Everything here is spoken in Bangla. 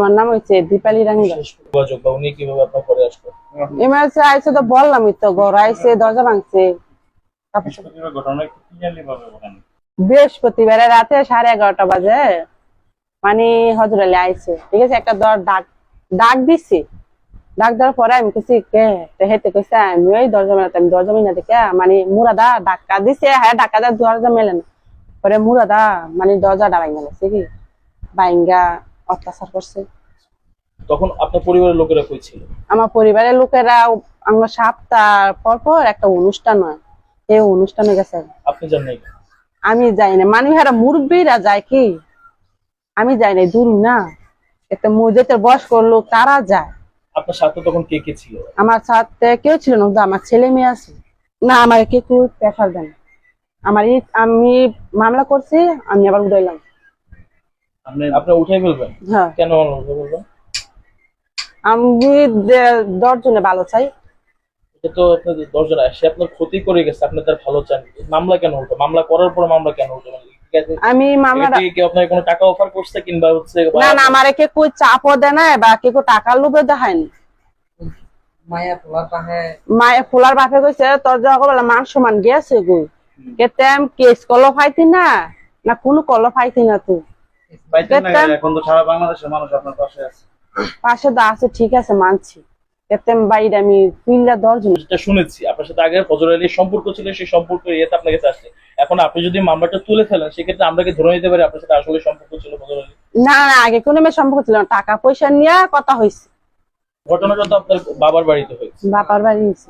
আমার নাম হচ্ছে দীপালি রাঙ্গা। শেষ যোগাযোগ উনি কীভাবে আপনার ঘরে আসলো এমার্জেন্সি আইসে তো বললামই তো ঘর আইসে দরজা ভাঙছে। বৃহস্পতিবার রাতে সাড়ে এগারোটা বাজে। মানে হজর আলী আইসে ঠিক আছে একটা দর ডাক ডাক দিছি। ডাক দেওয়ার পরে আমি কিছু কে? হেতে কইছে আমি ওই দরজা মেলাতে আমি দরজা মিনা দেখে মানে মুরাদা ডাক্কা দিছে হ্যাঁ ডাক্কা দেওয়ার দরজা মেলে না। পরে মুরাদা মানে দরজাটা ভাঙ্গা লাগছে কি? ভাঙ্গা অত্যাচার করছে। তখন আপনার পরিবারের লোকেরা কই ছিল? আমার পরিবারের লোকেরা আমার সপ্তাহ পর পর একটা অনুষ্ঠান হয়। এই অনুষ্ঠানে গেছে। আপনি জান নাই আমি যাই না মানুষ হারা মুরব্বীরা যায় কি? আমি যাই না দূর না। একটা মসজিদের বয়স্ক লোক তারা যায়। আপনার সাথে তখন কে কে ছিল? আমার সাথে কেউ ছিল না আমার ছেলে মেয়ে আছে। না আমার কেউ কেউ প্রেশার দেন আমার আমি মামলা করছি আমি আবার উঠাইলাম আপনি আপনি উঠাই ফেলবেন? হ্যাঁ। কেন উঠাই ফেলবেন? আমি দে- দশজনে ভালো চাই। এটা তো আপনাদের দশজন সে আপনার ক্ষতি করে গেছে আপনি তার ভালো চান। মামলা কেন মামলা করার পর মামলা কেন মানে ঠিক আছে আমি মামলাটা কি আপনাকে কোনো টাকা অফার করছে কিংবা হচ্ছে না না আমার কে কই চাপও দেয় না বা কে টাকার লোভে দেখায়নি। মায়া ফুলার বাপে কইছে তোর যা বলে মান সমান গেছে কেতেম কেস কল ফাইতি না না কোনো কল ফাইতি না তুই? এখন তো সারা বাংলাদেশের মানুষ আপনার পাশে আছে। পাশে দা আছে ঠিক আছে মানছি। কেতেম বাইরে আমি পিল্লা দশজন যেটা শুনেছি। আপনার সাথে আগে ফজর আলীর সম্পর্ক ছিল সেই সম্পর্ক ইয়েতে আপনার কাছে আসছে এখন আপনি যদি মামলাটা তুলে ফেলেন সেক্ষেত্রে আমরা কি ধরে নিতে পারি আপনার সাথে আসলে সম্পর্ক ছিল ফজর আলী? না না আগে কোনো মেয়ে সম্পর্ক ছিল না। টাকা পয়সা নিয়ে কথা হয়েছে। ঘটনাটা তো আপনার বাবার বাড়িতে হয়েছে। বাপার বাড়ি হয়েছে।